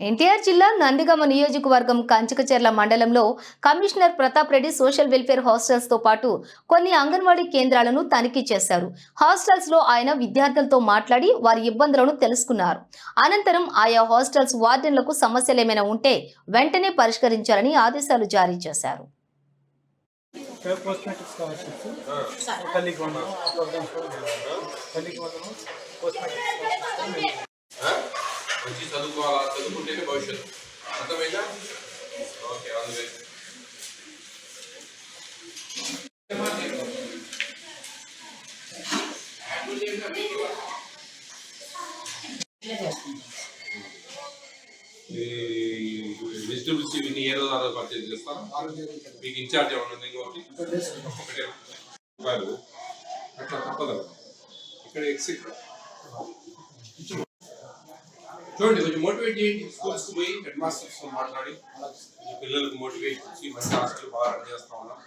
ఎన్టీఆర్ జిల్లా నందిగామ నియోజకవర్గం కంచకచెర్ల మండలంలో commissioner Pratap Reddy social welfare హాస్టల్స్తో పాటు కొన్ని అంగన్వాడీ కేంద్రాలను తనిఖీ చేశారు. హాస్టల్స్లో ఆయన విద్యార్థులతో మాట్లాడి వారి ఇబ్బందులను తెలుసుకున్నారు. అనంతరం ఆయా హాస్టల్స్ వార్డెన్లకు సమస్యలేమైనా ఉంటే వెంటనే పరిష్కరించాలని ఆదేశాలు జారీ చేశారు ఫేర్ కాస్మెటిక్స్ స్కాలర్షిప్స్ తల్లికి వందనం ప్రోగ్రామ్స్ కూడా ఉన్నాయి. తల్లికి వందనం కాస్మెటిక్స్ ఆ? మంచి చదువుకోవాలా చదువుకుంటేనే భవిష్యత్తు. అర్థమైందా? ఓకే ఆల్ ది వెజిటబుల్స్ ఇవన్నీ ఏ రోజు ఆరోజు పర్చేజ్ చేస్తారా? మీకు ఇన్ఛార్జ్ ఏమన్నా ఇంకోటి ఒకటే. రూపాయలు అట్లా తప్పదు. ఇక్కడ ఎక్స్ ఇక్కడ చూడండి కొంచెం మోటివేట్ చేయండి స్కూల్స్ పోయి హెడ్ మాస్టర్స్తో మాట్లాడి. ఈ పిల్లలకు మోటివేట్ చేసి మంచి హాస్టల్ బాగా రన్ చేస్తా ఉన్నాం.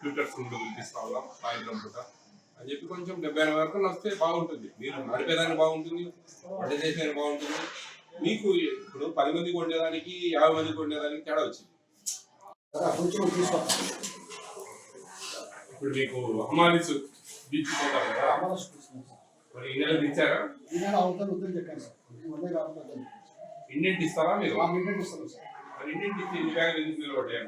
ట్యూటర్స్ రూమ్ పిలిపిస్తా ఉన్నాం సాయంత్రం పూట. అని చెప్పి కొంచెం డెబ్బై ఎనభై వరకు వస్తే బాగుంటుంది. మీరు నడిపేదానికి బాగుంటుంది వంట చేసేదానికి బాగుంటుంది. మీకు ఇప్పుడు పది మందికి వండేదానికి యాభై మందికి వండేదానికి తేడా వచ్చింది. ఇప్పుడు మీకు అమ్మాలిస్ బీచ్ పోతారు కదా. మరి ఈ నెల ఇచ్చారా ఇండియన్ ఇస్తారా మీరు? మరి ఇండియన్ ఇచ్చి ఎన్ని బ్యాగులు ఎందుకు నిలబడ్డాయి?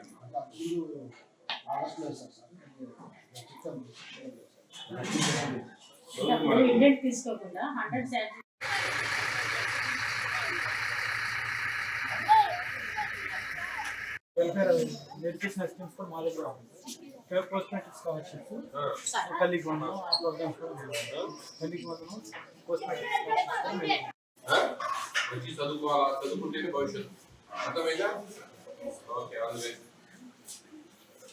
అప్పుడు ఇండెంట్ తీసుకోకుండా hundred salary welfare education schemes కూడా మా దగ్గర ఉంది ఫేర్ కాస్మెటిక్స్ స్కాలర్షిప్స్ ప్రోగ్రామ్స్ కూడా కాస్మెటిక్స్ స్కాలర్షిప్స్ కూడా ఉన్నాయి. మంచి చదువుకోవాలా చదువుకుంటేనే భవిష్యత్తు అర్థమైందా ఓకే ఆల్ ది బెస్ట్